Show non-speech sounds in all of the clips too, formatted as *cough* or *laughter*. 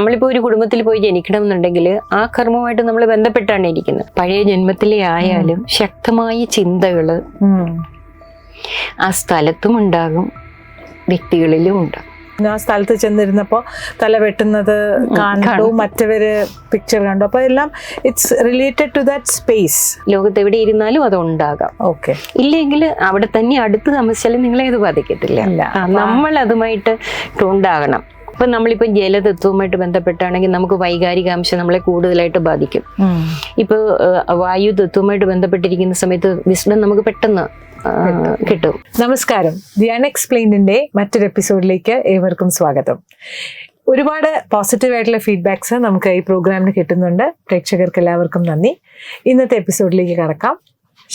നമ്മളിപ്പോ ഒരു കുടുംബത്തിൽ പോയി ജനിക്കണം എന്നുണ്ടെങ്കിൽ ആ കർമ്മമായിട്ട് നമ്മൾ ബന്ധപ്പെട്ടാണ് ഇരിക്കുന്നത്. പഴയ ജന്മത്തിലെ ആയാലും ശക്തമായ ചിന്തകൾ ആ സ്ഥലത്തും ഉണ്ടാകും. വ്യക്തികളിലും ഉണ്ടാകും. ആ സ്ഥലത്ത് ചെന്നിരുന്നപ്പോ തല വെട്ടുന്നത് കണ്ടു കാണും. മറ്റവര് പിക്ചർ കണ്ടു. അപ്പൊ എല്ലാം it's related to that space ലോകത്ത് എവിടെ ഇരുന്നാലും അത് ഉണ്ടാകാം. ഓക്കെ ഇല്ലെങ്കിൽ അവിടെ തന്നെ അടുത്ത് താമസിച്ചാലും നിങ്ങളെ ഇത് ബാധിക്കത്തില്ല. നമ്മൾ അതുമായിട്ട് ഉണ്ടാകണം. ഇപ്പൊ നമ്മളിപ്പോ ജലതത്വവുമായിട്ട് ബന്ധപ്പെട്ടാണെങ്കിൽ നമുക്ക് വൈകാരികാംശം നമ്മളെ കൂടുതലായിട്ട് ബാധിക്കും. ഇപ്പൊ വായു തത്വവുമായിട്ട് ബന്ധപ്പെട്ടിരിക്കുന്ന സമയത്ത് വിസ്ഡം നമുക്ക് പെട്ടെന്ന് കിട്ടും. നമസ്കാരം. ദി അൺഎക്സ്പ്ലെയിൻഡിന്റെ മറ്റൊരു എപ്പിസോഡിലേക്ക് ഏവർക്കും സ്വാഗതം. ഒരുപാട് പോസിറ്റീവ് ആയിട്ടുള്ള ഫീഡ്ബാക്സ് നമുക്ക് ഈ പ്രോഗ്രാമിന് കിട്ടുന്നുണ്ട്. പ്രേക്ഷകർക്ക് എല്ലാവർക്കും നന്ദി. ഇന്നത്തെ എപ്പിസോഡിലേക്ക് കടക്കാം.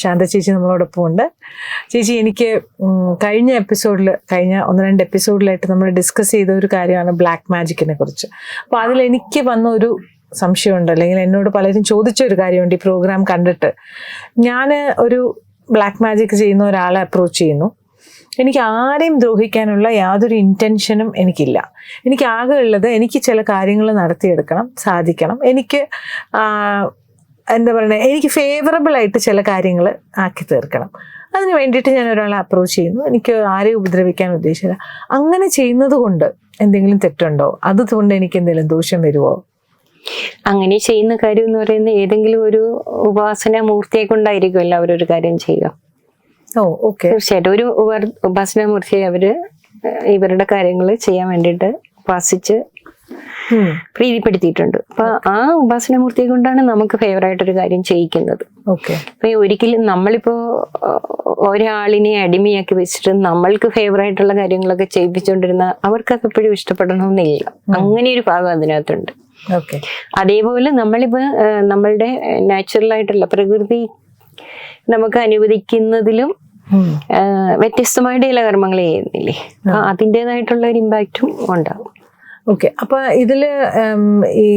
ശാന്ത ചേച്ചി നമ്മളോടൊപ്പം ഉണ്ട്. ചേച്ചി എനിക്ക് കഴിഞ്ഞ എപ്പിസോഡിൽ കഴിഞ്ഞ ഒന്ന് രണ്ട് എപ്പിസോഡിലായിട്ട് നമ്മൾ ഡിസ്കസ് ചെയ്ത ഒരു കാര്യമാണ് ബ്ലാക്ക് മാജിക്കിനെ കുറിച്ച്. അപ്പോൾ അതിൽ എനിക്ക് വന്ന ഒരു സംശയമുണ്ട്. അല്ലെങ്കിൽ എന്നോട് പലരും ചോദിച്ച ഒരു കാര്യമുണ്ട് ഈ പ്രോഗ്രാം കണ്ടിട്ട്. ഞാൻ ഒരു ബ്ലാക്ക് മാജിക് ചെയ്യുന്ന ഒരാളെ അപ്രോച്ച് ചെയ്യുന്നു. എനിക്ക് ആരെയും ദ്രോഹിക്കാനുള്ള യാതൊരു ഇന്റൻഷനും എനിക്കില്ല. എനിക്ക് ആകെ ഉള്ളത് എനിക്ക് ചില കാര്യങ്ങൾ നടത്തിയെടുക്കണം സാധിക്കണം. എനിക്ക് എന്താ പറയുക എനിക്ക് ഫേവറബിൾ ആയിട്ട് ചില കാര്യങ്ങൾ ആക്കി തീർക്കണം. അതിന് വേണ്ടിയിട്ട് ഞാൻ ഒരാളെ അപ്രോച്ച് ചെയ്യുന്നു. എനിക്ക് ആരെയും ഉപദ്രവിക്കാൻ ഉദ്ദേശിച്ചില്ല. അങ്ങനെ ചെയ്യുന്നത് കൊണ്ട് എന്തെങ്കിലും തെറ്റുണ്ടോ? അതുകൊണ്ട് എനിക്ക് എന്തെങ്കിലും ദോഷം വരുമോ അങ്ങനെ ചെയ്യുന്ന കാര്യം എന്ന് പറയുന്നത് ഏതെങ്കിലും ഒരു ഉപാസന മൂർത്തിയെ കൊണ്ടായിരിക്കും അവരൊരു കാര്യം ചെയ്യുക. ഓ ഓക്കെ തീർച്ചയായിട്ടും. ഒരു ഉപാസന മൂർത്തിയെ അവർ ഇവരുടെ കാര്യങ്ങൾ ചെയ്യാൻ വേണ്ടിയിട്ട് ഉപാസിച്ച് പ്രീതിപ്പെടുത്തിയിട്ടുണ്ട്. അപ്പൊ ആ ഉപാസനമൂർത്തിയെ കൊണ്ടാണ് നമുക്ക് ഫേവറായിട്ട് ഒരു കാര്യം ചെയ്യിക്കുന്നത്. ഓക്കെ അപ്പൊ ഒരിക്കലും നമ്മളിപ്പോ ഒരാളിനെ അടിമയാക്കി വെച്ചിട്ട് നമ്മൾക്ക് ഫേവറായിട്ടുള്ള കാര്യങ്ങളൊക്കെ ചെയ്യിപ്പിച്ചുകൊണ്ടിരുന്ന അവർക്ക് എപ്പോഴും ഇഷ്ടപ്പെടണമെന്നില്ല അങ്ങനെ ഒരു ഭാഗം അതിനകത്തുണ്ട്. അതേപോലെ നമ്മളിപ്പോ നമ്മളുടെ നാച്ചുറൽ ആയിട്ടുള്ള പ്രകൃതി നമുക്ക് അനുവദിക്കുന്നതിലും വ്യത്യസ്തമായിട്ട് ചില കർമ്മങ്ങൾ ചെയ്യുന്നില്ലേ? അതിന്റെതായിട്ടുള്ള ഒരു ഇമ്പാക്റ്റും ഉണ്ടാവും. ഓക്കെ. അപ്പൊ ഇതിൽ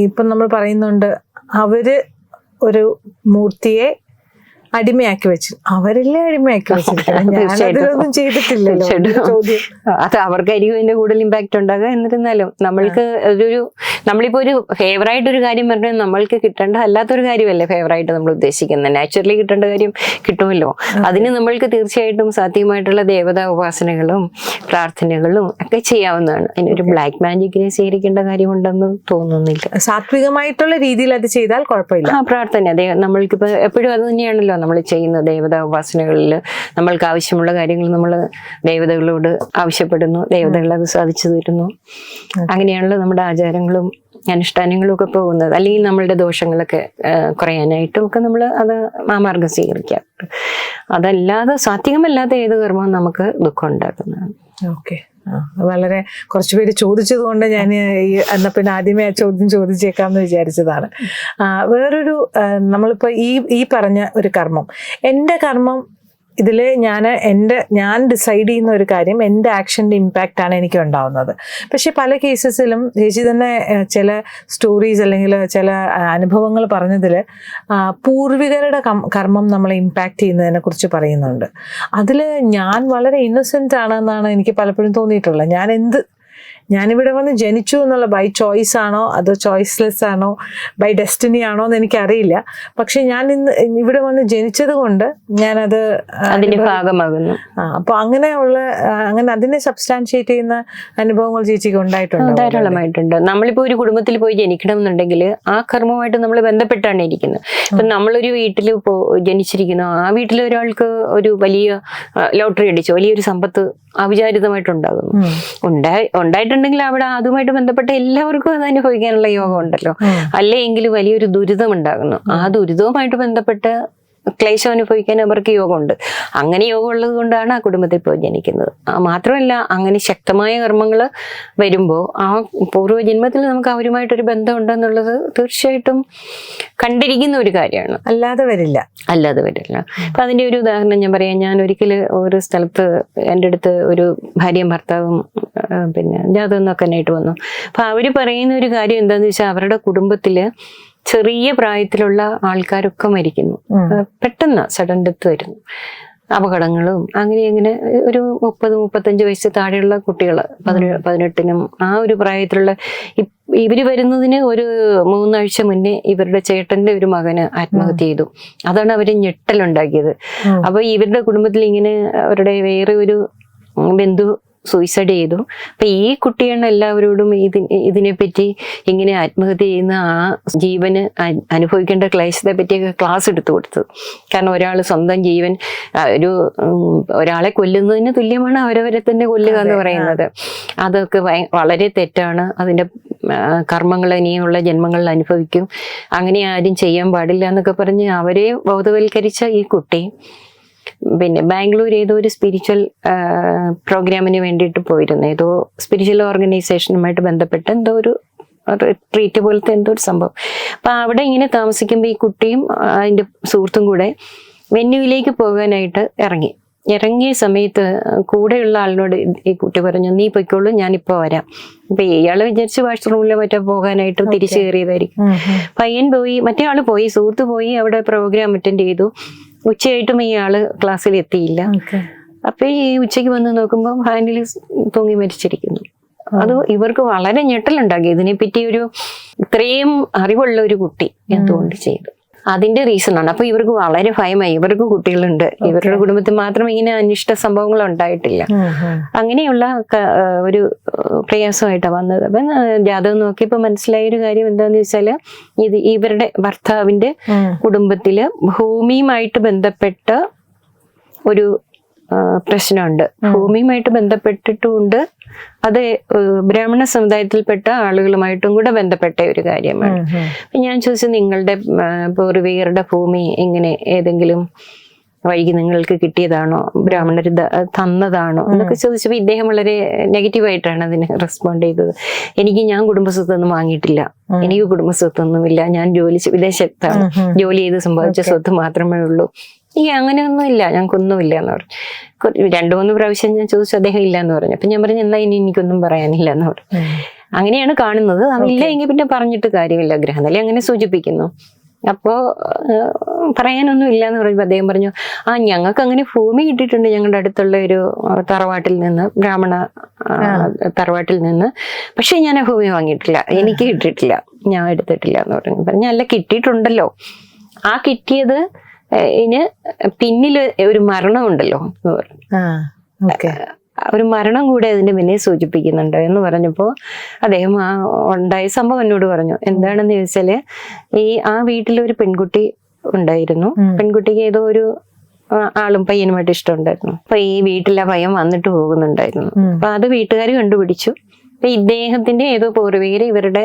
ഇപ്പം നമ്മൾ പറയുന്നുണ്ട് അവർ ഒരു മൂർത്തിയെ അടിമയാക്കി വെച്ചു അവരല്ലേ അടിമയാക്കി വെച്ചിരിക്കുന്നത് *laughs* ചെയ്തിട്ടില്ലല്ലോ അത് അവർക്കായിരിക്കും അതിന്റെ കൂടുതൽ ഇമ്പാക്ട് ഉണ്ടാകുക എന്നിരുന്നാലും നമ്മൾക്ക് ഒരു നമ്മളിപ്പോ ഒരു ഫേവറായിട്ട് ഒരു കാര്യം പറഞ്ഞാൽ നമ്മൾക്ക് കിട്ടേണ്ട അല്ലാത്തൊരു കാര്യമല്ലേ ഫേവറായിട്ട് നമ്മൾ ഉദ്ദേശിക്കുന്നത് നാച്ചുറലി കിട്ടേണ്ട കാര്യം കിട്ടുമല്ലോ. അതിന് നമ്മൾക്ക് തീർച്ചയായിട്ടും സാധ്യമായിട്ടുള്ള ദേവതാ ഉപാസനകളും പ്രാർത്ഥനകളും ഒക്കെ ചെയ്യാവുന്നതാണ്. അതിനൊരു ബ്ലാക്ക് മാജിക്കിനെ സ്വീകരിക്കേണ്ട കാര്യമുണ്ടെന്ന് തോന്നുന്നില്ല. സാത്വികമായിട്ടുള്ള രീതിയിൽ അത് ചെയ്താൽ കുഴപ്പമില്ല. ആ പ്രാർത്ഥന. അതെ നമ്മൾക്കിപ്പോ എപ്പോഴും അത് തന്നെയാണല്ലോ. നമ്മൾ ചെയ്യുന്ന ദേവതാ ഉപാസനകളിൽ നമ്മൾക്ക് ആവശ്യമുള്ള കാര്യങ്ങൾ നമ്മൾ ദേവതകളോട് ആവശ്യപ്പെടുന്നു ദേവതകൾ അത് സാധിച്ചു തരുന്നു. അങ്ങനെയാണല്ലോ നമ്മുടെ ആചാരങ്ങളും അനുഷ്ഠാനങ്ങളും ഒക്കെ പോകുന്നത്. അല്ലെങ്കിൽ നമ്മളുടെ ദോഷങ്ങളൊക്കെ കുറയാനായിട്ടും ഒക്കെ നമ്മൾ അത് ആ മാർഗം സ്വീകരിക്കാറുണ്ട് അതല്ലാതെ സാത്വികമല്ലാത്ത ഏത് കർമ്മവും നമുക്ക് ദുഃഖം ഉണ്ടാക്കുന്നതാണ്. ഓക്കെ. വളരെ കുറച്ച് പേര് ചോദിച്ചത് കൊണ്ട് ഞാൻ ഈ എന്നാ പിന്നെ ആദ്യമേ ആ ചോദ്യം ചോദിച്ചേക്കാമെന്ന് വിചാരിച്ചതാണ്. വേറൊരു നമ്മളിപ്പോൾ നമ്മളിപ്പോ ഈ ഈ പറഞ്ഞ ഒരു കർമ്മം. എന്റെ കർമ്മം ഇതിൽ ഞാൻ എന്റെ ഞാൻ ഡിസൈഡ് ചെയ്യുന്ന ഒരു കാര്യം എന്റെ ആക്ഷന്റെ ഇമ്പാക്റ്റ് ആണ് എനിക്ക് ഉണ്ടാവുന്നത്. പക്ഷേ പല കേസസിലും ചേച്ചി തന്നെ ചില സ്റ്റോറീസ് അല്ലെങ്കിൽ ചില അനുഭവങ്ങൾ പറഞ്ഞതിൽ പൂർവികരുടെ കർമ്മം നമ്മളെ ഇമ്പാക്റ്റ് ചെയ്യുന്നതിനെ കുറിച്ച് പറയുന്നുണ്ട്. അതിൽ ഞാൻ വളരെ ഇന്നസെന്റ് ആണെന്നാണ് എനിക്ക് പലപ്പോഴും തോന്നിയിട്ടുള്ളത്. ഞാൻ എന്ത് ഞാനിവിടെ വന്ന് ജനിച്ചു എന്നുള്ള ബൈ ചോയ്സ് ആണോ? അതോ ചോയ്സ്ലെസ് ആണോ? ബൈ ഡെസ്റ്റിനി ആണോ എന്ന് എനിക്കറിയില്ല. പക്ഷെ ഞാൻ ഇന്ന് ഇവിടെ വന്ന് ജനിച്ചത് കൊണ്ട് ഞാനത് അതിന്റെ ഭാഗമാകുന്നു. ആ അപ്പോൾ അങ്ങനെയുള്ള അങ്ങനെ അതിനെ സബ്സ്റ്റാൻഷിയേറ്റ് ചെയ്യുന്ന അനുഭവങ്ങൾ ചേച്ചിക്ക് ഉണ്ടായിട്ടുണ്ട്? ധാരാളമായിട്ടുണ്ട്. നമ്മളിപ്പോ ഒരു കുടുംബത്തിൽ പോയി ജനിക്കണം എന്നുണ്ടെങ്കിൽ ആ കർമ്മമായിട്ട് നമ്മൾ ബന്ധപ്പെട്ടാണ് ഇരിക്കുന്നത്. ഇപ്പൊ നമ്മളൊരു വീട്ടിൽ ജനിച്ചിരിക്കുന്നു. ആ വീട്ടിൽ ഒരാൾക്ക് ഒരു വലിയ ലോട്ടറി അടിച്ചു. വലിയൊരു സമ്പത്ത് അവിചാരിതമായിട്ടുണ്ടാകുന്നു ഉണ്ടായി ഉണ്ടായി ഉണ്ടായിട്ടുണ്ടെങ്കിൽ അവിടെ അതുമായിട്ട് ബന്ധപ്പെട്ട എല്ലാവർക്കും അത് അനുഭവിക്കാനുള്ള യോഗം ഉണ്ടല്ലോ. അല്ലെങ്കിൽ വലിയൊരു ദുരിതം ഉണ്ടാകുന്നു ആ ദുരിതവുമായിട്ട് ബന്ധപ്പെട്ട് ക്ലേശം അനുഭവിക്കാൻ അവർക്ക് യോഗമുണ്ട്. അങ്ങനെ യോഗം ഉള്ളത് കൊണ്ടാണ് ആ കുടുംബത്തിൽ പോയി ജനിക്കുന്നത്. മാത്രമല്ല അങ്ങനെ ശക്തമായ കർമ്മങ്ങൾ വരുമ്പോൾ ആ പൂർവജന്മത്തിൽ നമുക്ക് അവരുമായിട്ടൊരു ബന്ധം ഉണ്ടെന്നുള്ളത് തീർച്ചയായിട്ടും കണ്ടിരിക്കുന്ന ഒരു കാര്യമാണ്. അല്ലാതെ വരില്ല. അല്ലാതെ വരില്ല. അപ്പം അതിന്റെ ഒരു ഉദാഹരണം ഞാൻ പറയാം. ഞാൻ ഒരിക്കൽ ഒരു സ്ഥലത്ത് എന്റെ അടുത്ത് ഒരു ഭാര്യയും ഭർത്താവും പിന്നെ ജാതകം നോക്കാനായിട്ട് വന്നു. അപ്പം അവർ പറയുന്ന ഒരു കാര്യം എന്താണെന്ന് വെച്ചാൽ അവരുടെ കുടുംബത്തിൽ ചെറിയ പ്രായത്തിലുള്ള ആൾക്കാരൊക്കെ മരിക്കുന്നു. പെട്ടെന്ന് സഡൻ ഡെത്ത് വരുന്നു. അപകടങ്ങളും അങ്ങനെ അങ്ങനെ ഒരു മുപ്പത് മുപ്പത്തഞ്ച് വയസ്സ് താഴെയുള്ള കുട്ടികൾ പതിനേഴ് പതിനെട്ടിനും ആ ഒരു പ്രായത്തിലുള്ള ഇവർ വരുന്നതിന് ഒരു മൂന്നാഴ്ച മുന്നേ ഇവരുടെ ചേട്ടന്റെ ഒരു മകന് ആത്മഹത്യ ചെയ്തു. അതാണ് അവർ ഞെട്ടലുണ്ടാക്കിയത്. അപ്പോൾ അപ്പൊ ഇവരുടെ കുടുംബത്തിൽ ഇങ്ങനെ അവരുടെ വേറെ ഒരു ബന്ധു സൂയിസൈഡ് ചെയ്തു. അപ്പൊ ഈ കുട്ടിയാണ് എല്ലാവരോടും ഇതിന് ഇതിനെപ്പറ്റി ഇങ്ങനെ ആത്മഹത്യ ചെയ്യുന്ന ആ ജീവന് അനുഭവിക്കേണ്ട ക്ലേശത്തെ പറ്റിയൊക്കെ ക്ലാസ് എടുത്തു കൊടുത്തത്. കാരണം ഒരാൾ സ്വന്തം ജീവൻ ഒരു ഒരാളെ കൊല്ലുന്നതിന് തുല്യമാണ് അവരവരെ തന്നെ കൊല്ലുക എന്ന് പറയുന്നത്. അതൊക്കെ വളരെ തെറ്റാണ്. അതിന്റെ കർമ്മങ്ങൾ ഇനിയുള്ള ജന്മങ്ങളിൽ അനുഭവിക്കും. അങ്ങനെ ആരും ചെയ്യാൻ പാടില്ല എന്നൊക്കെ പറഞ്ഞ് അവരെ ബോധവൽക്കരിച്ച ഈ കുട്ടി പിന്നെ ബാംഗ്ലൂർ ഏതോ ഒരു സ്പിരിച്വൽ പ്രോഗ്രാമിന് വേണ്ടിയിട്ട് പോയിരുന്നു. ഏതോ സ്പിരിച്വൽ ഓർഗനൈസേഷനുമായിട്ട് ബന്ധപ്പെട്ട് എന്തോ ഒരു ട്രീറ്റ് പോലത്തെ എന്തോ ഒരു സംഭവം. അപ്പൊ അവിടെ ഇങ്ങനെ താമസിക്കുമ്പോൾ ഈ കുട്ടിയും അതിന്റെ അതിന്റെ സുഹൃത്തും കൂടെ വെന്യൂവിലേക്ക് പോകാനായിട്ട് ഇറങ്ങി. ഇറങ്ങിയ സമയത്ത് കൂടെയുള്ള ആളിനോട് ഈ കുട്ടി പറഞ്ഞു നീ പൊയ്ക്കോളൂ ഞാനിപ്പോ വരാം. അപ്പൊ ഇയാൾ വിചാരിച്ച് വാഷ്റൂമിലോ മറ്റോ പോകാനായിട്ട് തിരിച്ചു കയറിയതായിരിക്കും. പയ്യൻ പോയി മറ്റേ ആൾ പോയി സുഹൃത്ത് പോയി അവിടെ പ്രോഗ്രാം അറ്റൻഡ് ചെയ്തു. ഉച്ചയായിട്ടും ഈ ആൾ ക്ലാസ്സിൽ എത്തിയില്ല. അപ്പൊ ഈ ഉച്ചയ്ക്ക് വന്ന് നോക്കുമ്പോൾ ഹാൻഡിൽ തൂങ്ങി മരിച്ചിരിക്കുന്നു. അത് ഇവർക്ക് വളരെ ഞെട്ടലുണ്ടാക്കി. ഇതിനെപ്പറ്റി ഒരു ഇത്രയും അറിവുള്ള ഒരു കുട്ടി എന്തുകൊണ്ട് ചെയ്തു? അതിന്റെ റീസൺ ആണ്. അപ്പൊ ഇവർക്ക് വളരെ ഭയമായി. ഇവർക്ക് കുട്ടികളുണ്ട്. ഇവരുടെ കുടുംബത്തിൽ മാത്രം ഇങ്ങനെ അനിഷ്ട സംഭവങ്ങൾ ഉണ്ടായിട്ടില്ല. അങ്ങനെയുള്ള ഒരു പ്രയാസമായിട്ടാണ് വന്നത്. അപ്പം ജാതകം നോക്കിയപ്പോൾ മനസ്സിലായ ഒരു കാര്യം എന്താന്ന് വെച്ചാൽ ഇത് ഇവരുടെ ഭർത്താവിന്റെ കുടുംബത്തിൽ കുടുംബത്തിൽ ഭൂമിയുമായിട്ട് ബന്ധപ്പെട്ട ഒരു പ്രശ്നമുണ്ട്. ഭൂമിയുമായിട്ട് ബന്ധപ്പെട്ടിട്ടുമുണ്ട്. അത് ബ്രാഹ്മണ സമുദായത്തിൽപ്പെട്ട ആളുകളുമായിട്ടും കൂടെ ബന്ധപ്പെട്ട ഒരു കാര്യമാണ്. ഞാൻ ചോദിച്ചു നിങ്ങളുടെ പൂർവികരുടെ ഭൂമി എങ്ങനെ ഏതെങ്കിലും വഴിക്ക് നിങ്ങൾക്ക് കിട്ടിയതാണോ? ബ്രാഹ്മണർ തന്നതാണോ? എന്നൊക്കെ ചോദിച്ചപ്പോൾ ഇദ്ദേഹം വളരെ നെഗറ്റീവായിട്ടാണ് അതിന് റെസ്പോണ്ട് ചെയ്തത്. എനിക്ക് ഞാൻ കുടുംബസ്വത്തൊന്നും വാങ്ങിയിട്ടില്ല. എനിക്ക് കുടുംബസ്വത്തൊന്നുമില്ല. ഞാൻ ജോലി വിദേശത്താണ്. ജോലി ചെയ്ത് സമ്പാദിച്ച സ്വത്ത് മാത്രമേ ഉള്ളൂ. ഈ അങ്ങനെയൊന്നും ഇല്ല ഞങ്ങൾക്കൊന്നും ഇല്ല എന്ന് പറഞ്ഞു. രണ്ടു മൂന്ന് പ്രാവശ്യം ഞാൻ ചോദിച്ചു അദ്ദേഹം ഇല്ല എന്ന് പറഞ്ഞു. അപ്പൊ ഞാൻ പറഞ്ഞു എന്നാ ഇനി എനിക്കൊന്നും പറയാനില്ല എന്ന് പറഞ്ഞു. അങ്ങനെയാണ് കാണുന്നത്. അതില്ല എങ്കിൽ പിന്നെ പറഞ്ഞിട്ട് കാര്യമില്ല ഗ്രഹനില അങ്ങനെ സൂചിപ്പിക്കുന്നു. അപ്പോ പറയാനൊന്നും ഇല്ല എന്ന് പറയുമ്പോൾ അദ്ദേഹം പറഞ്ഞു ആ ഞങ്ങൾക്ക് അങ്ങനെ ഭൂമി കിട്ടിയിട്ടുണ്ട് ഞങ്ങളുടെ അടുത്തുള്ള ഒരു തറവാട്ടിൽ നിന്ന് ബ്രാഹ്മണ തറവാട്ടിൽ നിന്ന്. പക്ഷെ ഞാൻ ആ ഭൂമി വാങ്ങിയിട്ടില്ല. എനിക്ക് കിട്ടിയിട്ടില്ല. ഞാൻ എടുത്തിട്ടില്ല എന്ന് പറഞ്ഞു. പറഞ്ഞു അല്ല കിട്ടിയിട്ടുണ്ടല്ലോ. ആ കിട്ടിയത് ഇന് പിന്നിൽ ഒരു മരണമുണ്ടല്ലോ എന്ന് പറഞ്ഞു. ഒരു മരണം കൂടെ അതിന്റെ പിന്നെ സൂചിപ്പിക്കുന്നുണ്ട് എന്ന് പറഞ്ഞപ്പോൾ അദ്ദേഹം ആ ഉണ്ടായ സംഭവം എന്നോട് പറഞ്ഞു. എന്താണെന്ന് ചോദിച്ചാൽ ഈ ആ വീട്ടിലൊരു പെൺകുട്ടി ഉണ്ടായിരുന്നു. പെൺകുട്ടിക്ക് ഏതോ ഒരു ആളും പയ്യനുമായിട്ട് ഇഷ്ടമുണ്ടായിരുന്നു. അപ്പൊ ഈ വീട്ടിലെ ആ പയ്യൻ വന്നിട്ട് പോകുന്നുണ്ടായിരുന്നു. അപ്പൊ അത് വീട്ടുകാർ കണ്ടുപിടിച്ചു. അപ്പൊ ഇദ്ദേഹത്തിന്റെ ഏതോ പൂർവികര് ഇവരുടെ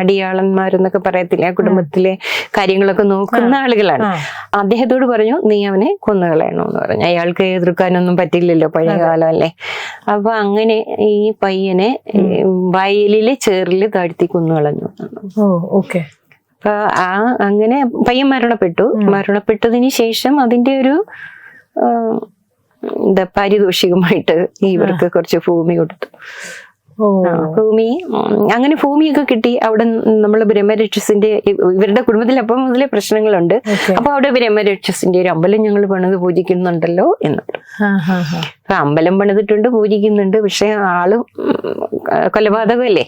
അടിയാളന്മാരെന്നൊക്കെ പറയത്തില്ല ആ കുടുംബത്തിലെ കാര്യങ്ങളൊക്കെ നോക്കുന്ന ആളുകളാണ്. അദ്ദേഹത്തോട് പറഞ്ഞു നീ അവനെ കൊന്നുകളയണമെന്ന് പറഞ്ഞു. അയാൾക്ക് എതിർക്കാനൊന്നും പറ്റില്ലല്ലോ പഴയ കാലം അല്ലേ? അപ്പൊ അങ്ങനെ ഈ പയ്യനെ വയലിലെ ചേറിൽ ചേറിൽ താഴ്ത്തി കൊന്നുകളഞ്ഞു. ഓക്കെ. അപ്പൊ ആ അങ്ങനെ പയ്യൻ മരണപ്പെട്ടു. മരണപ്പെട്ടതിന് ശേഷം അതിന്റെ ഒരു എന്താ പാരിതോഷികമായിട്ട് ഇവർക്ക് കുറച്ച് ഭൂമി കൊടുത്തു. ഭൂമി അങ്ങനെ ഭൂമിയൊക്കെ കിട്ടി. അവിടെ നമ്മൾ ബ്രഹ്മരക്ഷസിന്റെ ഇവരുടെ കുടുംബത്തിൽ അപ്പം മുതലേ പ്രശ്നങ്ങളുണ്ട്. അപ്പൊ അവിടെ ബ്രഹ്മരക്ഷസിന്റെ ഒരു അമ്പലം ഞങ്ങൾ പണിത് പൂജിക്കുന്നുണ്ടല്ലോ എന്ന്. അപ്പൊ അമ്പലം പണിതിട്ടുണ്ട് പൂജിക്കുന്നുണ്ട്. പക്ഷെ ആൾ കൊലപാതകമല്ലേ?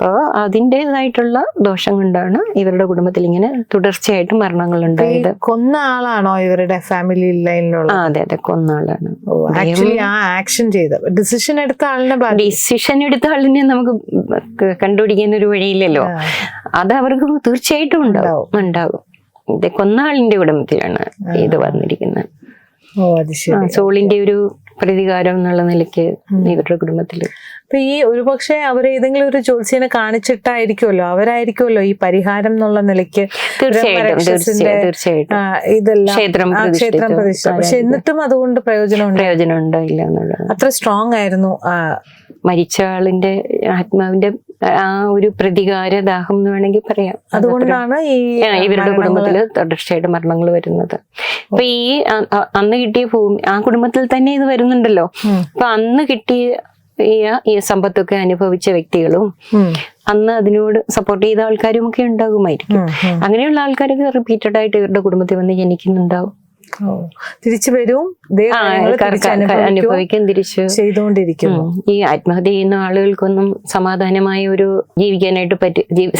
അപ്പോ അതിന്റെതായിട്ടുള്ള ദോഷം കൊണ്ടാണ് ഇവരുടെ കുടുംബത്തിൽ ഇങ്ങനെ തുടർച്ചയായിട്ട് മരണങ്ങൾ ഉണ്ടായത്. കൊന്ന ആളാണോ ഇവരുടെ ഫാമിലി ലൈനിലുള്ള അതെ അതെ കൊന്ന ആളാണ്. ആക്ച്വലി ആ ആക്ഷൻ ചെയ്ത. ഡിസിഷൻ എടുത്ത ആളിനെ ഡിസിഷൻ എടുത്ത ആളിനെ നമുക്ക് കണ്ടുപിടിക്കാൻ ഒരു വഴിയില്ലല്ലോ. അത് അവർക്ക് തീർച്ചയായിട്ടും ഉണ്ടാവും. ഉണ്ടാവും. ഇത് കൊന്ന ആളിന്റെ കുടുംബത്തിലാണ് ഇത് വന്നിരിക്കുന്നത്. സോളിന്റെ ഒരു പ്രതികാരം എന്നുള്ള നിലയ്ക്ക് ഇവരുടെ കുടുംബത്തിൽ അപ്പൊ ഈ ഒരുപക്ഷെ അവർ ഏതെങ്കിലും ഒരു ജ്യോത്സ്യനെ കാണിച്ചിട്ടായിരിക്കുമല്ലോ അവരായിരിക്കുമല്ലോ ഈ പരിഹാരം എന്നുള്ള നിലയ്ക്ക് തീർച്ചയായിട്ടും ഇതെല്ലാം ക്ഷേത്രം. പ്രതിഷ്ഠ പക്ഷെ എന്നിട്ടും അതുകൊണ്ട് പ്രയോജനമുണ്ട്? പ്രയോജനം ഇല്ല എന്നുള്ളത് അത്ര സ്ട്രോങ് ആയിരുന്നു മരിച്ച ആളിന്റെ ആത്മാവിന്റെ ആ ഒരു പ്രതികാര ദാഹം എന്ന് വേണമെങ്കിൽ പറയാം. അതുകൊണ്ടാണ് ഈ ഇവരുടെ കുടുംബത്തിൽ തുടർച്ചയായിട്ട് മരണങ്ങൾ വരുന്നത്. അപ്പൊ ഈ അന്ന് കിട്ടിയ ഭൂമി ആ കുടുംബത്തിൽ തന്നെ ഇത് വരുന്നുണ്ടല്ലോ. അപ്പൊ അന്ന് കിട്ടിയ ഈ സമ്പത്തൊക്കെ അനുഭവിച്ച വ്യക്തികളും അന്ന് അതിനോട് സപ്പോർട്ട് ചെയ്ത ആൾക്കാരും ഒക്കെ ഉണ്ടാകുമായിരിക്കും. അങ്ങനെയുള്ള ആൾക്കാരൊക്കെ റിപ്പീറ്റഡ് ആയിട്ട് ഇവരുടെ കുടുംബത്തിൽ വന്ന് ജനിക്കുന്നുണ്ടാവും. തിരിച്ചു വരും. അനുഭവിക്കും. തിരിച്ചു ചെയ്തുകൊണ്ടിരിക്കുന്നു. ഈ ആത്മഹത്യ ചെയ്യുന്ന ആളുകൾക്കൊന്നും സമാധാനമായ ഒരു ജീവിക്കാനായിട്ട് പറ്റും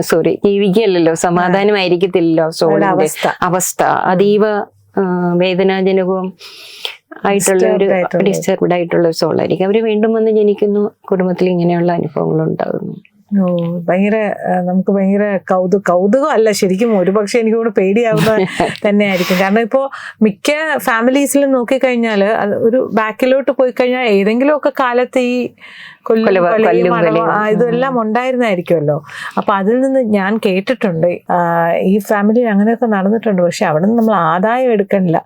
സോറി *laughs* ജീവിക്കല്ലോ സമാധാനമായിരിക്കത്തില്ലല്ലോ സോളിന്റെ അവസ്ഥ. അതീവ വേദനാജനകവും ആയിട്ടുള്ള ഒരു. ഡിസ്റ്റർബ്ഡ് ആയിട്ടുള്ള ഒരു സോളായിരിക്കും അവർ വീണ്ടും വന്ന് ജനിക്കുന്നു കുടുംബത്തിൽ ഇങ്ങനെയുള്ള അനുഭവങ്ങൾ ഉണ്ടാകുന്നു ഭയങ്കര നമുക്ക് ഭയങ്കര കൗതു കൗതുകം അല്ല ശരിക്കും. ഒരുപക്ഷെ എനിക്ക് കൂടെ പേടിയാവുന്ന *laughs* തന്നെയായിരിക്കും. കാരണം ഇപ്പോൾ മിക്ക ഫാമിലീസിലും നോക്കിക്കഴിഞ്ഞാൽ ഒരു ബാക്കിലോട്ട് പോയി കഴിഞ്ഞാൽ ഏതെങ്കിലും ഒക്കെ കാലത്ത് ഈ. ഇതെല്ലാം ഉണ്ടായിരുന്നായിരിക്കുമല്ലോ. അപ്പൊ അതിൽ നിന്ന് ഞാൻ കേട്ടിട്ടുണ്ട് ഈ ഫാമിലി അങ്ങനെയൊക്കെ നടന്നിട്ടുണ്ട്. പക്ഷെ അവിടെ നിന്ന് നമ്മൾ ആദായം എടുക്കണില്ല.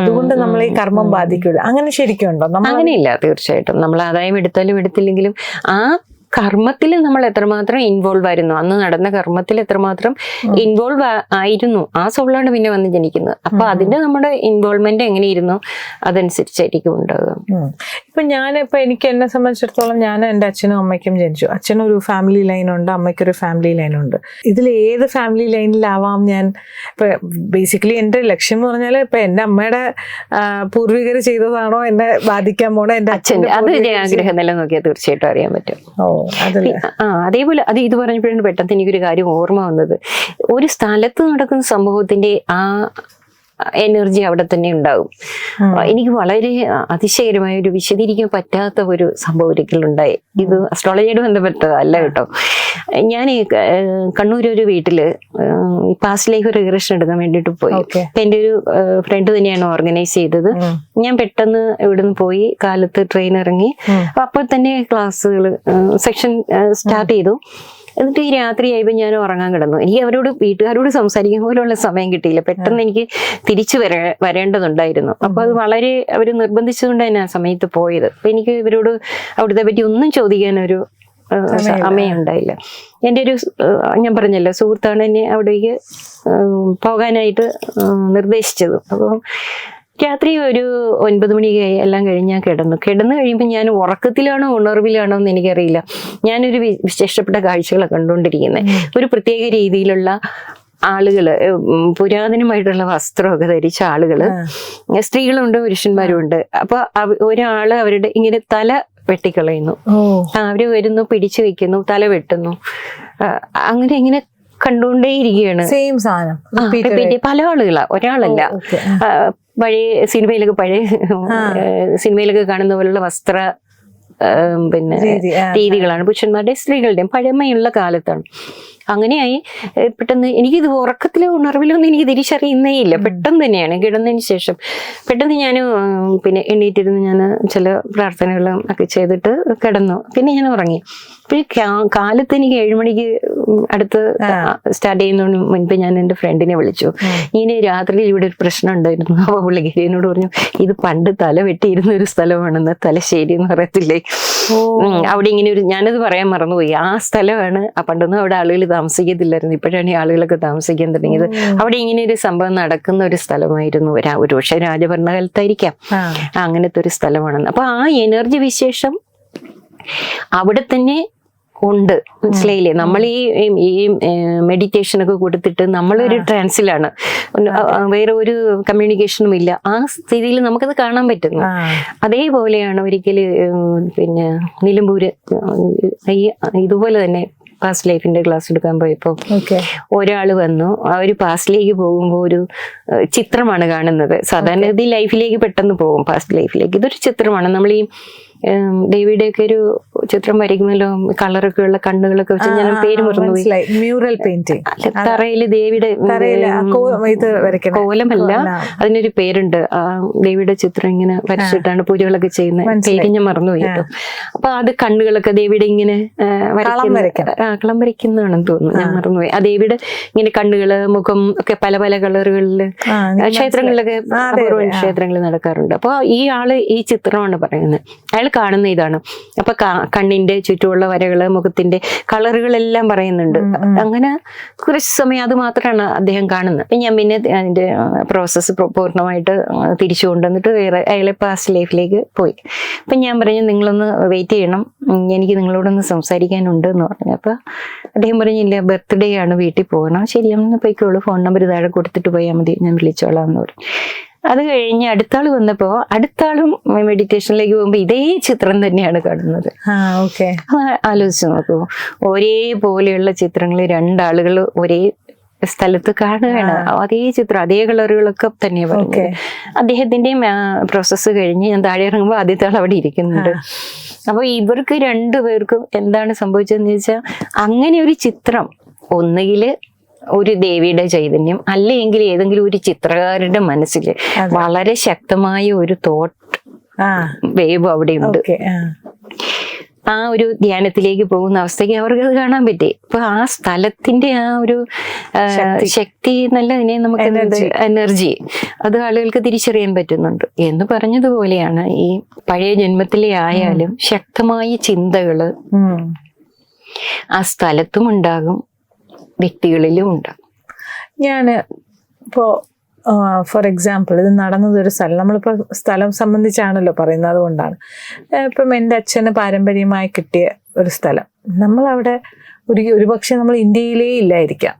അതുകൊണ്ട് നമ്മൾ ഈ കർമ്മം ബാധിക്കില്ല അങ്ങനെ ശരിക്കും ഉണ്ടോ നമ്മൾ അങ്ങനെയില്ല തീർച്ചയായിട്ടും. നമ്മൾ ആദായം എടുത്താലും എടുത്തില്ലെങ്കിലും ആ കർമ്മത്തിൽ നമ്മൾ എത്രമാത്രം ഇൻവോൾവ് ആയിരുന്നു? അന്ന് നടന്ന കർമ്മത്തിൽ എത്രമാത്രം ഇൻവോൾവ് ആയിരുന്നു. ആ സോളാണ് പിന്നെ വന്ന് ജനിക്കുന്നത്. അപ്പൊ അതിന്റെ നമ്മുടെ ഇൻവോൾവ്മെന്റ് എങ്ങനെയിരുന്നു? അതനുസരിച്ചായിരിക്കും ഉണ്ടാകുക. ഇപ്പൊ ഞാനിപ്പൊ എനിക്ക് എന്നെ സംബന്ധിച്ചിടത്തോളം ഞാൻ എന്റെ അച്ഛനും അമ്മയ്ക്കും ജനിച്ചു. അച്ഛനൊരു ഫാമിലി ലൈൻ ഉണ്ട് അമ്മയ്ക്കൊരു ഫാമിലി ലൈൻ ഉണ്ട്. ഇതിൽ ഏത് ഫാമിലി ലൈനിലാവാം ഞാൻ ഇപ്പൊ ബേസിക്കലി എന്റെ ലക്ഷ്യം എന്ന് പറഞ്ഞാൽ ഇപ്പൊ എന്റെ അമ്മയുടെ പൂർവികർ ചെയ്തതാണോ എന്നെ ബാധിക്കാൻ പോണോ എന്റെ അച്ഛൻ അത് ആഗ്രഹം നില നോക്കിയാൽ തീർച്ചയായിട്ടും അറിയാൻ പറ്റും. ഓ ആ അതേപോലെ അത് ഇത് പറഞ്ഞപ്പോഴാണ് പെട്ടെന്ന് എനിക്കൊരു കാര്യം ഓർമ്മ വന്നത്. ഒരു സ്ഥലത്ത് നടക്കുന്ന സംഭവത്തിന്റെ ആ എനർജി അവിടെ തന്നെ ഉണ്ടാകും. എനിക്ക് വളരെ അതിശയകരമായ ഒരു വിശദീകരിക്കാൻ പറ്റാത്ത ഒരു സംഭവം ഒരിക്കലുണ്ടായി ഇത് അസ്ട്രോളജിയോട് ബന്ധപ്പെട്ടതല്ല കേട്ടോ. ഞാൻ കണ്ണൂർ ഒരു വീട്ടിൽ പാസ്റ്റ് ലൈഫ് റിഗ്രഷൻ എടുക്കാൻ വേണ്ടിയിട്ട് പോയി. അപ്പൊ എന്റെ ഒരു ഫ്രണ്ട് തന്നെയാണ് ഓർഗനൈസ് ചെയ്തത്. ഞാൻ പെട്ടെന്ന് ഇവിടുന്ന് പോയി കാലത്ത് ട്രെയിൻ ഇറങ്ങി. അപ്പോൾ തന്നെ ക്ലാസ്സുകൾ സെക്ഷൻ സ്റ്റാർട്ട് ചെയ്തു. എന്നിട്ട് ഈ രാത്രി രാത്രിയായപ്പോൾ ഞാൻ ഉറങ്ങാൻ കിടന്നു. എനിക്ക് അവരോട് വീട്ടുകാരോട് സംസാരിക്കാൻ പോലുള്ള സമയം കിട്ടിയില്ല. പെട്ടെന്ന് എനിക്ക് തിരിച്ചു വര വരേണ്ടതുണ്ടായിരുന്നു. അപ്പൊ അത് വളരെ അവർ നിർബന്ധിച്ചതുകൊണ്ട് തന്നെ ആ സമയത്ത് പോയത്. അപ്പൊ എനിക്ക് ഇവരോട് അവിടുത്തെ പറ്റി ഒന്നും ചോദിക്കാൻ ഒരു സമയം ഉണ്ടായില്ല എന്റെ ഒരു ഞാൻ പറഞ്ഞല്ലോ സുഹൃത്താണ് എന്നെ അവിടേക്ക് പോകാനായിട്ട് നിർദ്ദേശിച്ചത്. അപ്പോൾ രാത്രി ഒരു ഒൻപത് മണി എല്ലാം കഴിഞ്ഞ് ഞാൻ കിടന്നു. കിടന്നു കഴിയുമ്പോൾ ഞാൻ ഉറക്കത്തിലാണോ ഉണർവിലാണോ എന്ന് എനിക്കറിയില്ല. ഞാനൊരു വിശേഷപ്പെട്ട കാഴ്ചകളൊക്കെ കണ്ടുകൊണ്ടിരിക്കുന്നത് ഒരു പ്രത്യേക രീതിയിലുള്ള ആളുകൾ പുരാതനമായിട്ടുള്ള വസ്ത്രമൊക്കെ ധരിച്ച ആളുകൾ സ്ത്രീകളുണ്ട് പുരുഷന്മാരും ഉണ്ട് അപ്പൊ അവ- ഒരാൾ അവരുടെ ഇങ്ങനെ തല വെട്ടിക്കളയുന്നു. അവർ വരുന്നു പിടിച്ചു വെക്കുന്നു തല വെട്ടുന്നു. അങ്ങനെ ഇങ്ങനെ കണ്ടുകൊണ്ടേയിരിക്കുകയാണ്. സെയിം സാധനം. repeat പല ആളുകളാ. ഒരാളല്ല. ആ, പഴയ സിനിമയിലൊക്കെ പഴയ സിനിമയിലൊക്കെ കാണുന്ന പോലുള്ള വസ്ത്ര പിന്നെ. രീതികളാണ് പുരുഷന്മാരുടെയും സ്ത്രീകളുടെയും പഴമയുള്ള കാലത്താണ്. അങ്ങനെയായി പെട്ടെന്ന് എനിക്കിത് ഉറക്കത്തിലോ ഉണർവിലോ ഒന്നും എനിക്ക് തിരിച്ചറിയുന്നേ ഇല്ല. പെട്ടെന്ന് തന്നെയാണ് കിടന്നതിന് ശേഷം. പെട്ടെന്ന് ഞാൻ പിന്നെ എണ്ണീറ്റിരുന്ന് ഞാൻ ചില പ്രാർത്ഥനകളും ഒക്കെ ചെയ്തിട്ട് കിടന്നു. പിന്നെ ഞാൻ ഉറങ്ങി. പിന്നെ കാലത്ത് എനിക്ക് ഏഴുമണിക്ക് അടുത്ത് സ്റ്റാർട്ട് ചെയ്യുന്നതിന് മുൻപ് ഞാൻ എന്റെ ഫ്രണ്ടിനെ വിളിച്ചു. ഇങ്ങനെ രാത്രിയിൽ ഇവിടെ ഒരു പ്രശ്നം ഉണ്ടായിരുന്നു *laughs* അപ്പോൾ പുള്ളിക്കാരി എന്നോട് പറഞ്ഞു ഇത് പണ്ട് തല വെട്ടിയിരുന്ന ഒരു സ്ഥലമാണെന്ന് തലശ്ശേരി എന്ന് പറയത്തില്ലേ? അവിടെ ഇങ്ങനെ ഒരു ഞാനത് പറയാൻ മറന്നുപോയി. ആ സ്ഥലമാണ് ആ പണ്ടൊന്നും അവിടെ ആളുകൾ താമസിക്കത്തില്ലായിരുന്നു. ഇപ്പോഴാണ് ഈ ആളുകളൊക്കെ താമസിക്കാൻ തുടങ്ങിയത്. അവിടെ ഇങ്ങനെ ഒരു സംഭവം നടക്കുന്ന ഒരു സ്ഥലമായിരുന്നു. ഒരു പക്ഷെ രാജഭരണകാലത്തായിരിക്കാം. അങ്ങനത്തെ ഒരു സ്ഥലമാണെന്ന്. അപ്പൊ ആ എനർജി വിശേഷം അവിടെ തന്നെ ഉണ്ട്. മനസ്സിലായില്ലേ? നമ്മൾ ഈ ഈ മെഡിറ്റേഷൻ ഒക്കെ കൊടുത്തിട്ട് നമ്മളൊരു ട്രാൻസിലാണ് വേറെ ഒരു കമ്മ്യൂണിക്കേഷനും ഇല്ല. ആ സ്ഥിതിയിൽ നമുക്കത് കാണാൻ പറ്റുന്നു. അതേപോലെയാണ് ഒരിക്കൽ പിന്നെ നിലമ്പൂര് ഈ ഇതുപോലെ തന്നെ പാസ്റ്റ് ലൈഫിന്റെ ക്ലാസ് എടുക്കാൻ പോയപ്പോൾ ഒരാൾ ഒരാൾ വന്നു. ആ ഒരു പാസ്റ്റിലേക്ക് പോകുമ്പോൾ ഒരു ചിത്രമാണ് കാണുന്നത്. സാധാരണ ഇത് ലൈഫിലേക്ക് പെട്ടെന്ന് പോകും പാസ്റ്റ് ലൈഫിലേക്ക് ഇതൊരു ചിത്രമാണ്. നമ്മൾ ഈ ദേവിയുടെ ഒക്കെ ഒരു ചിത്രം വരയ്ക്കുമല്ലോ കളറൊക്കെ ഉള്ള കണ്ണുകളൊക്കെ വെച്ച് ഞാൻ പേര് മറന്നുപോയി. മ്യൂറൽ പെയിന്റിങ് തറയിൽ ദേവിയുടെ കോലമല്ല അതിനൊരു പേരുണ്ട്. ദേവിയുടെ ചിത്രം ഇങ്ങനെ വരച്ചിട്ടാണ് പൂജകളൊക്കെ ചെയ്യുന്നത്. പേര് ഞാൻ മറന്നുപോയി കേട്ടോ. അപ്പൊ അത് കണ്ണുകളൊക്കെ ദേവിയുടെ ഇങ്ങനെ കളം വരയ്ക്കുന്നതാണെന്ന് തോന്നുന്നു. ഞാൻ മറന്നുപോയി. ആ ദേവിയുടെ ഇങ്ങനെ കണ്ണുകൾ മുഖം ഒക്കെ പല പല എനിക്ക് ക്ഷേത്രങ്ങളിലൊക്കെ. ക്ഷേത്രങ്ങളിൽ നടക്കാറുണ്ട്. അപ്പോൾ ഈ ആൾ ഈ ചിത്രമാണ് പറയുന്നത്. അയാൾ കാണുന്ന ഇതാണ്. അപ്പൊ കണ്ണിന്റെ ചുറ്റുമുള്ള വരകൾ മുഖത്തിന്റെ കളറുകളെല്ലാം പറയുന്നുണ്ട്. അങ്ങനെ കുറച്ച് സമയം അത് മാത്രമാണ് അദ്ദേഹം കാണുന്നത്. ഞാൻ പിന്നെ അതിന്റെ പ്രോസസ്സ് പൂർണമായിട്ട് തിരിച്ചു കൊണ്ടുവന്നിട്ട് വേറെ അയാളെ പാസ്റ്റ് ലൈഫിലേക്ക് പോയി. അപ്പൊ ഞാൻ പറഞ്ഞു നിങ്ങളൊന്ന് വെയിറ്റ് ചെയ്യണം. എനിക്ക് നിങ്ങളോടൊന്ന് സംസാരിക്കാനുണ്ട് എന്ന് പറഞ്ഞു. അപ്പൊ അദ്ദേഹം പറഞ്ഞില്ല ബർത്ത്ഡേ ആണ് വീട്ടിൽ പോകണം. ശരി ഒന്ന് പോയിക്കോളൂ. ഫോൺ നമ്പർ താഴെ കൊടുത്തിട്ട് പോയാൽ മതി. ഞാൻ വിളിച്ചോളാം എന്ന് പറഞ്ഞു. അത് കഴിഞ്ഞ് അടുത്താൾ വന്നപ്പോ അടുത്താളും മെഡിറ്റേഷനിലേക്ക് പോകുമ്പോ ഇതേ ചിത്രം തന്നെയാണ് കാണുന്നത്. ആലോചിച്ച് നോക്കൂ. ഒരേപോലെയുള്ള ചിത്രങ്ങൾ രണ്ടാളുകൾ ഒരേ സ്ഥലത്ത് കാണുകയാണ്. അതേ ചിത്രം അതേ കളറുകളൊക്കെ തന്നെയാണ് പറഞ്ഞത് അദ്ദേഹത്തിന്റെയും പ്രോസസ്സ് കഴിഞ്ഞ് ഞാൻ താഴെ ഇറങ്ങുമ്പോൾ ആദ്യത്തെ ആൾ അവിടെ ഇരിക്കുന്നുണ്ട്. അപ്പൊ ഇവർക്ക് രണ്ടുപേർക്കും എന്താണ് സംഭവിച്ചതെന്ന് ചോദിച്ചാൽ അങ്ങനെ ഒരു ചിത്രം ഒന്നുകിൽ ഒരു ദേവിയുടെ ചൈതന്യം അല്ലെങ്കിൽ ഏതെങ്കിലും ഒരു ചിത്രകാരന്റെ മനസ്സിൽ വളരെ ശക്തമായ ഒരു തോട്ട് വേവ് അവിടെ ഉണ്ട്. ആ. ഒരു ധ്യാനത്തിലേക്ക് പോകുന്ന അവസ്ഥയ്ക്ക് അവർക്ക് അത് കാണാൻ പറ്റി. അപ്പൊ ആ സ്ഥലത്തിന്റെ ആ ഒരു ശക്തി. നല്ല അതിനെ നമുക്ക് എനർജി അത് ആളുകൾക്ക് തിരിച്ചറിയാൻ പറ്റുന്നുണ്ട്. എന്ന് പറഞ്ഞതുപോലെയാണ് ഈ പഴയ ജന്മത്തിലെ ആയാലും ശക്തമായ ചിന്തകൾ ആ സ്ഥലത്തും ഉണ്ടാകും. വ്യക്തികളിലും ഉണ്ടാകും ഞാൻ ഇപ്പോൾ ഫോർ എക്സാമ്പിൾ ഇത് നടന്നത് ഒരു സ്ഥലം നമ്മളിപ്പോൾ സ്ഥലം സംബന്ധിച്ചാണല്ലോ പറയുന്നത് അതുകൊണ്ടാണ്. ഇപ്പം എന്റെ അച്ഛന് പാരമ്പര്യമായി കിട്ടിയ ഒരു സ്ഥലം. നമ്മളവിടെ ഒരു ഒരുപക്ഷെ നമ്മൾ ഇന്ത്യയിലേ ഇല്ലായിരിക്കാം.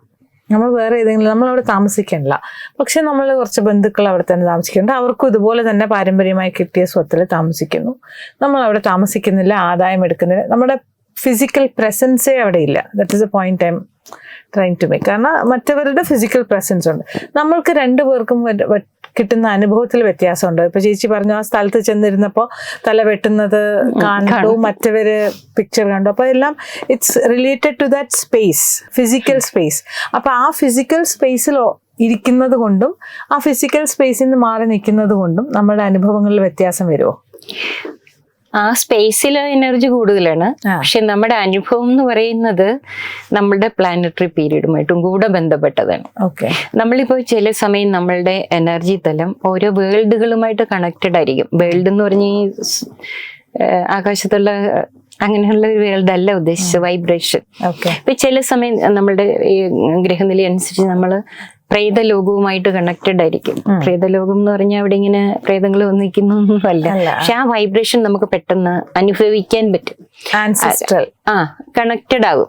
നമ്മൾ വേറെ ഏതെങ്കിലും നമ്മളവിടെ താമസിക്കണില്ല. പക്ഷെ നമ്മൾ കുറച്ച് ബന്ധുക്കൾ അവിടെ തന്നെ താമസിക്കുന്നുണ്ട്. അവർക്കും ഇതുപോലെ തന്നെ പാരമ്പര്യമായി കിട്ടിയ സ്വത്തിൽ താമസിക്കുന്നു. നമ്മൾ അവിടെ താമസിക്കുന്നില്ല ആദായം എടുക്കുന്നില്ല. നമ്മുടെ ഫിസിക്കൽ പ്രസൻസേ അവിടെ ഇല്ല that is a point I'm try to make കാരണം മറ്റവരുടെ ഫിസിക്കൽ പ്രസൻസ് ഉണ്ട്. നമ്മൾക്ക് രണ്ടു പേർക്കും കിട്ടുന്ന അനുഭവത്തിൽ വ്യത്യാസമുണ്ട്. ഇപ്പൊ ചേച്ചി പറഞ്ഞു ആ സ്ഥലത്ത് ചെന്നിരുന്നപ്പോ തല വെട്ടുന്നത് കണ്ടു മറ്റവര് പിക്ചർ കണ്ടു. അപ്പൊ എല്ലാം it's related to that space physical space അപ്പൊ ആ ഫിസിക്കൽ സ്പേസിൽ ഇരിക്കുന്നത് കൊണ്ടും ആ ഫിസിക്കൽ സ്പേസിൽ നിന്ന് മാറി നിൽക്കുന്നത് കൊണ്ടും നമ്മുടെ അനുഭവങ്ങളിൽ വ്യത്യാസം വരുമോ ആ സ്പേസിൽ എനർജി കൂടുതലാണ്. പക്ഷെ നമ്മുടെ അനുഭവം എന്ന് പറയുന്നത് നമ്മുടെ പ്ലാനറ്ററി പീരീഡുമായിട്ടും കൂടെ ബന്ധപ്പെട്ടതാണ്. ഓക്കെ നമ്മളിപ്പോൾ ചില സമയം നമ്മളുടെ എനർജി തലം ഓരോ വേൾഡുകളുമായിട്ട് കണക്റ്റഡ് ആയിരിക്കും. വേൾഡ് എന്ന് പറഞ്ഞ ആകാശത്തുള്ള അങ്ങനെയുള്ള ഒരു വേൾഡ് അല്ല ഉദ്ദേശിച്ചത് വൈബ്രേഷൻ ഓക്കെ ഇപ്പൊ ചില സമയം നമ്മളുടെ ഈ ഗ്രഹനില അനുസരിച്ച് നമ്മൾ പ്രേതലോകവുമായിട്ട് കണക്റ്റഡ് ആയിരിക്കും. പ്രേതലോകം എന്ന് പറഞ്ഞാൽ അവിടെ ഇങ്ങനെ പ്രേതങ്ങൾ വന്നിരിക്കുന്നു അല്ല. പക്ഷെ ആ വൈബ്രേഷൻ നമുക്ക് പെട്ടെന്ന് അനുഭവിക്കാൻ പറ്റും. ആ കണക്റ്റഡ് ആകും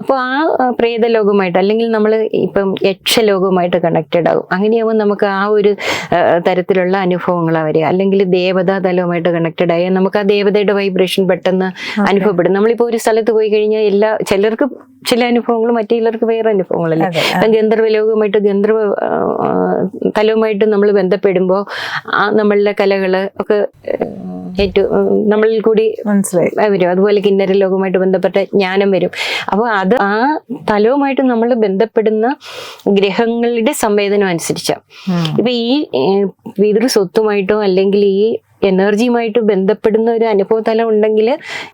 അപ്പോൾ ആ പ്രേതലോകവുമായിട്ട് അല്ലെങ്കിൽ നമ്മൾ ഇപ്പം യക്ഷലോകവുമായിട്ട് കണക്റ്റഡ് ആകും അങ്ങനെയാകുമ്പോൾ നമുക്ക് ആ ഒരു തരത്തിലുള്ള അനുഭവങ്ങൾ വരിക അല്ലെങ്കിൽ ദേവതാ തലവുമായിട്ട് കണക്റ്റഡ് ആയാൽ നമുക്ക് ആ ദേവതയുടെ വൈബ്രേഷൻ പെട്ടെന്ന് അനുഭവപ്പെടും. നമ്മളിപ്പോൾ ഒരു സ്ഥലത്ത് പോയി കഴിഞ്ഞാൽ എല്ലാ ചിലർക്ക് ചില അനുഭവങ്ങളും മറ്റു ചിലർക്ക് വേറെ അനുഭവങ്ങളല്ലേ? അതെ, ഇപ്പം ഗന്ധർവ ലോകവുമായിട്ട് ഗന്ധർവ തലവുമായിട്ട് നമ്മൾ ബന്ധപ്പെടുമ്പോൾ ആ നമ്മളുടെ കലകൾ ഒക്കെ ഏറ്റവും നമ്മളിൽ കൂടി മനസ്സിലായി. വരും. അതുപോലെ കിന്നര ലോകവുമായിട്ട് ബന്ധപ്പെട്ട ജ്ഞാനം വരും. അപ്പോൾ അത് ആ തലവുമായിട്ട് നമ്മൾ ബന്ധപ്പെടുന്ന ഗ്രഹങ്ങളുടെ സംവേദനം അനുസരിച്ചാണ് ഇപ്പൊ ഈ പിതൃ സ്വത്തുമായിട്ടോ അല്ലെങ്കിൽ ഈ എനർജിയുമായിട്ട് ബന്ധപ്പെടുന്ന ഒരു അനുഭവ തലം ഉണ്ടെങ്കിൽ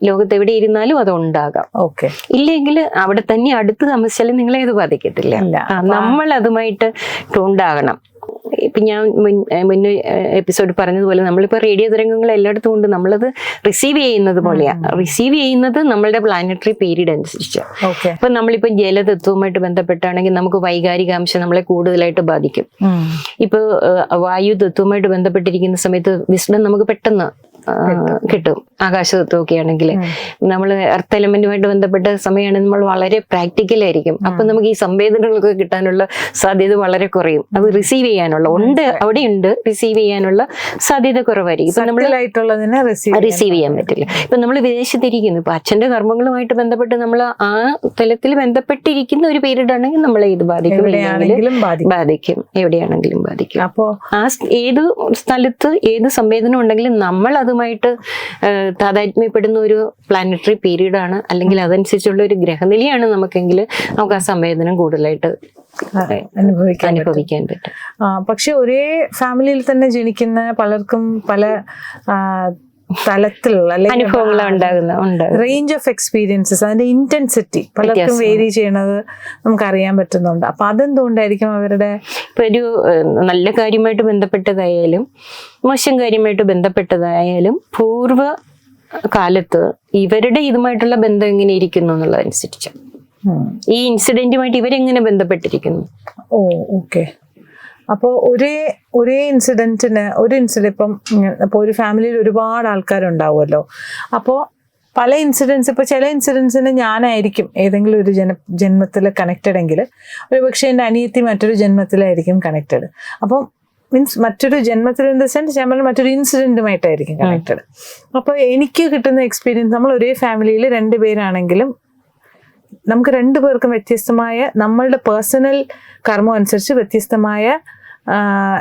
ലോകത്ത് എവിടെ ഇരുന്നാലും അത് ഉണ്ടാകാം. ഓക്കെ. ഇല്ലെങ്കിൽ അവിടെ തന്നെ അടുത്ത് താമസിച്ചാലും നിങ്ങളെ ഇത് ബാധിക്കത്തില്ല. നമ്മൾ അതുമായിട്ട് ട്യൂണ്ടാകണം ഇപ്പൊ ഞാൻ മുൻ മുന്നേ എപ്പിസോഡ് പറഞ്ഞതുപോലെ നമ്മളിപ്പോൾ റേഡിയോ തരംഗങ്ങൾ എല്ലായിടത്തും ഉണ്ട്. നമ്മളത് റിസീവ് ചെയ്യുന്നത് പോലെയാണ് റിസീവ് ചെയ്യുന്നത് നമ്മളുടെ പ്ലാനറ്ററി പീരീഡ് അനുസരിച്ച്. അപ്പം നമ്മളിപ്പോൾ നമ്മളിപ്പോ ജലതത്വവുമായിട്ട് ബന്ധപ്പെട്ടാണെങ്കിൽ നമുക്ക് വൈകാരികാംശം നമ്മളെ കൂടുതലായിട്ട് ബാധിക്കും. ഇപ്പോൾ വായു തത്വവുമായിട്ട് ബന്ധപ്പെട്ടിരിക്കുന്ന സമയത്ത് വിസ്ഡം നമുക്ക് പെട്ടെന്ന് കിട്ടും. ആകാശത്ത് ആണെങ്കിൽ നമ്മൾ എർത്ത് എലമെന്റുമായിട്ട് ബന്ധപ്പെട്ട സമയമാണ് നമ്മൾ വളരെ പ്രാക്ടിക്കൽ ആയിരിക്കും. അപ്പൊ നമുക്ക് ഈ സംവേദനകളൊക്കെ കിട്ടാനുള്ള സാധ്യത വളരെ കുറയും. അത് റിസീവ് ചെയ്യാനുള്ള ഉണ്ട് അവിടെ ഉണ്ട് റിസീവ് ചെയ്യാനുള്ള സാധ്യത കുറവായിരിക്കും. ഇപ്പൊ നമ്മൾ ആയിട്ടുള്ളതിനെ റിസീവ് ചെയ്യാൻ പറ്റില്ല. ഇപ്പൊ നമ്മൾ വിദേശത്തിരിക്കുന്നു. ഇപ്പൊ അച്ഛന്റെ കർമ്മങ്ങളുമായിട്ട് ബന്ധപ്പെട്ട് നമ്മൾ ആ തലത്തിൽ ബന്ധപ്പെട്ടിരിക്കുന്ന ഒരു പീരീഡ് ആണെങ്കിൽ നമ്മളെ ഇത് ബാധിക്കും. ബാധിക്കും. എവിടെയാണെങ്കിലും ബാധിക്കും. അപ്പോ ആ ഏത് സ്ഥലത്ത് ഏത് സംവേദനം ഉണ്ടെങ്കിലും നമ്മൾ അതുമായിട്ട് ഏഹ്, താതാത്മ്യപ്പെടുന്ന ഒരു പ്ലാനറ്ററി പീരീഡ് ആണ്. അല്ലെങ്കിൽ അതനുസരിച്ചുള്ള ഒരു ഗ്രഹനിലയാണ് നമുക്കെങ്കിൽ നമുക്ക് ആ സംവേദനം കൂടുതലായിട്ട് അനുഭവിക്കാൻ അനുഭവിക്കാൻ പറ്റും. പക്ഷെ ഒരേ ഫാമിലിയിൽ തന്നെ ജനിക്കുന്ന പലർക്കും പല തലത്തിലുള്ള അനുഭവങ്ങൾ ഉണ്ടാകുന്ന റേഞ്ച് ഓഫ് എക്സ്പീരിയൻസസ് അതിന്റെ ഇന്റൻസിറ്റി പലർക്കും. വേരി ചെയ്യണത് നമുക്ക് അറിയാൻ പറ്റുന്നുണ്ട്. അപ്പൊ അതെന്തുകൊണ്ടായിരിക്കും അവരുടെ ഇപ്പൊ ഒരു നല്ല കാര്യമായിട്ട് ബന്ധപ്പെട്ടതായാലും മോശം കാര്യമായിട്ട് ബന്ധപ്പെട്ടതായാലും പൂർവ കാലത്ത് ഇവരുടെ ഇതുമായിട്ടുള്ള ബന്ധം എങ്ങനെ ഇരിക്കുന്നു എന്നുള്ളതനുസരിച്ച്. ഈ ഇൻസിഡന്റുമായിട്ട് ഇവരെങ്ങനെ ബന്ധപ്പെട്ടിരിക്കുന്നു? ഓ ഓക്കെ അപ്പോൾ ഒരേ ഒരേ ഇൻസിഡന്റിന് ഒരു ഇൻസിഡന്റ് ഇപ്പം ഇപ്പോൾ ഒരു ഫാമിലിയിൽ ഒരുപാട് ആൾക്കാരുണ്ടാവുമല്ലോ. അപ്പോൾ പല ഇൻസിഡൻസ് ഇപ്പോൾ ചില ഇൻസിഡൻസിന് ഞാനായിരിക്കും ഏതെങ്കിലും ഒരു ജന ജന്മത്തിൽ കണക്റ്റഡ് എങ്കിൽ ഒരു പക്ഷേ എന്റെ അനിയത്തി മറ്റൊരു ജന്മത്തിലായിരിക്കും കണക്റ്റഡ്. അപ്പം മീൻസ് മറ്റൊരു ജന്മത്തിൽ ഇൻ ദ സെൻസ് ഞാൻ പറഞ്ഞ മറ്റൊരു ഇൻസിഡന്റുമായിട്ടായിരിക്കും കണക്റ്റഡ്. അപ്പോൾ എനിക്ക് കിട്ടുന്ന എക്സ്പീരിയൻസ് നമ്മൾ ഒരേ ഫാമിലിയിൽ രണ്ട് പേരാണെങ്കിലും നമുക്ക് രണ്ടു പേർക്കും വ്യത്യസ്തമായ നമ്മളുടെ പേഴ്സണൽ കർമ്മം അനുസരിച്ച് വ്യത്യസ്തമായ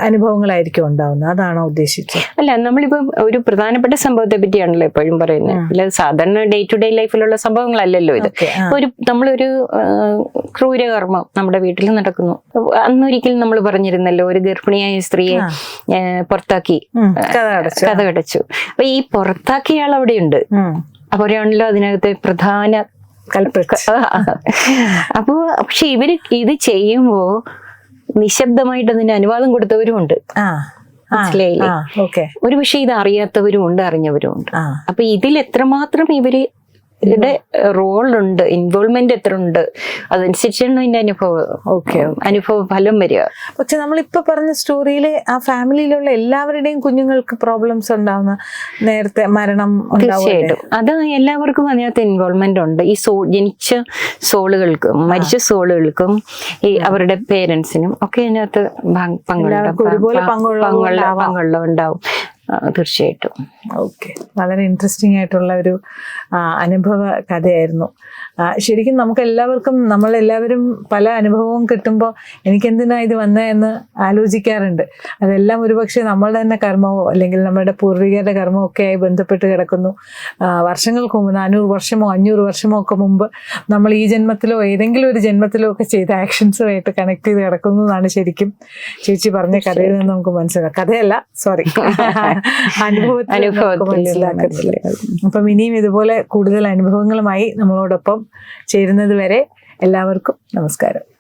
അനുഭവങ്ങളായിരിക്കും ഉണ്ടാവുന്നത്. അതാണോ ഉദ്ദേശിച്ചത്? അല്ല നമ്മളിപ്പോ ഒരു പ്രധാനപ്പെട്ട സംഭവത്തെ പറ്റിയാണല്ലോ എപ്പോഴും പറയുന്നത്. അല്ല സാധാരണ ഡേ ടു ഡേ ലൈഫിലുള്ള സംഭവങ്ങളല്ലല്ലോ ഇത്. ഒരു നമ്മളൊരു ക്രൂരകർമ്മം നമ്മുടെ വീട്ടിൽ നടക്കുന്നു. അന്നൊരിക്കലും നമ്മൾ പറഞ്ഞിരുന്നല്ലോ ഒരു ഗർഭിണിയായ സ്ത്രീയെ. പുറത്താക്കി കഥ കഥ കടച്ചു അപ്പൊ ഈ പുറത്താക്കിയ ആൾ അവിടെയുണ്ട്. അവരാണല്ലോ അതിനകത്തെ പ്രധാന കൽപ്പിച്ച് അപ്പോ പക്ഷെ ഇവർ ഇത് ചെയ്യുമ്പോ നിശബ്ദമായിട്ട് അതിന് അനുവാദം കൊടുത്തവരും ഉണ്ട്. മനസ്സിലായില്ലേ? ഒരു പക്ഷെ ഇത് അറിയാത്തവരും ഉണ്ട് അറിഞ്ഞവരും ഉണ്ട്. അപ്പൊ ഇതിൽ എത്രമാത്രം ഇവർ ഇവരുടെ റോൾ ഉണ്ട് ഇൻവോൾവ്മെന്റ് എത്ര ഉണ്ട് അതനുസരിച്ചാണ് ഇതിന്റെ അനുഭവം. ഓക്കെ അനുഭവ ഫലം വരിക. പക്ഷെ നമ്മളിപ്പോ പറഞ്ഞ സ്റ്റോറിയിൽ ആ ഫാമിലിയിലുള്ള എല്ലാവരുടെയും കുഞ്ഞുങ്ങൾക്ക് പ്രോബ്ലംസ് ഉണ്ടാവുന്ന നേരത്തെ മരണം? തീർച്ചയായിട്ടും. അത് എല്ലാവർക്കും അതിനകത്ത് ഇൻവോൾവ്മെന്റ് ഉണ്ട്. ഈ സോ ജനിച്ച സോളുകൾക്കും മരിച്ച സോളുകൾക്കും ഈ അവരുടെ പേരൻസിനും ഒക്കെ അതിനകത്ത് പങ്കുള്ള പങ്കുള്ള പങ്കുള്ള ഉണ്ടാവും തീർച്ചയായിട്ടും. ഓക്കെ. വളരെ ഇൻട്രസ്റ്റിംഗ് ആയിട്ടുള്ള ഒരു അനുഭവ കഥയായിരുന്നു. ശരിക്കും നമുക്ക് എല്ലാവർക്കും നമ്മൾ എല്ലാവരും പല അനുഭവവും കിട്ടുമ്പോൾ എനിക്ക് എന്തിനാ ഇത് വന്നതെന്ന് ആലോചിക്കാറുണ്ട്. അതെല്ലാം ഒരുപക്ഷെ നമ്മളുടെ തന്നെ കർമ്മമോ അല്ലെങ്കിൽ നമ്മുടെ പൂർവികരുടെ കർമ്മമോ ഒക്കെ ആയി ബന്ധപ്പെട്ട് കിടക്കുന്നു. വർഷങ്ങൾക്ക് മുമ്പ് നാനൂറ് വർഷമോ അഞ്ഞൂറ് വർഷമോ ഒക്കെ മുമ്പ് നമ്മൾ ഈ ജന്മത്തിലോ ഏതെങ്കിലും ഒരു ജന്മത്തിലോ ഒക്കെ ചെയ്ത ആക്ഷൻസുമായിട്ട് കണക്ട് ചെയ്ത് കിടക്കുന്നു എന്നാണ് ശരിക്കും ചേച്ചി പറഞ്ഞ കഥയിൽ നിന്ന് നമുക്ക് മനസ്സിലാക്കാം കഥയല്ല സോറി *laughs* അനുഭവത്തിൽ നമുക്ക് അനുഭവത്തിൽ മനസ്സിലാക്കത്തില്ലേ. അപ്പം ഇനിയും ഇതുപോലെ കൂടുതൽ അനുഭവങ്ങളുമായി നമ്മളോടൊപ്പം ചേരുന്നത് വരെ എല്ലാവർക്കും നമസ്കാരം.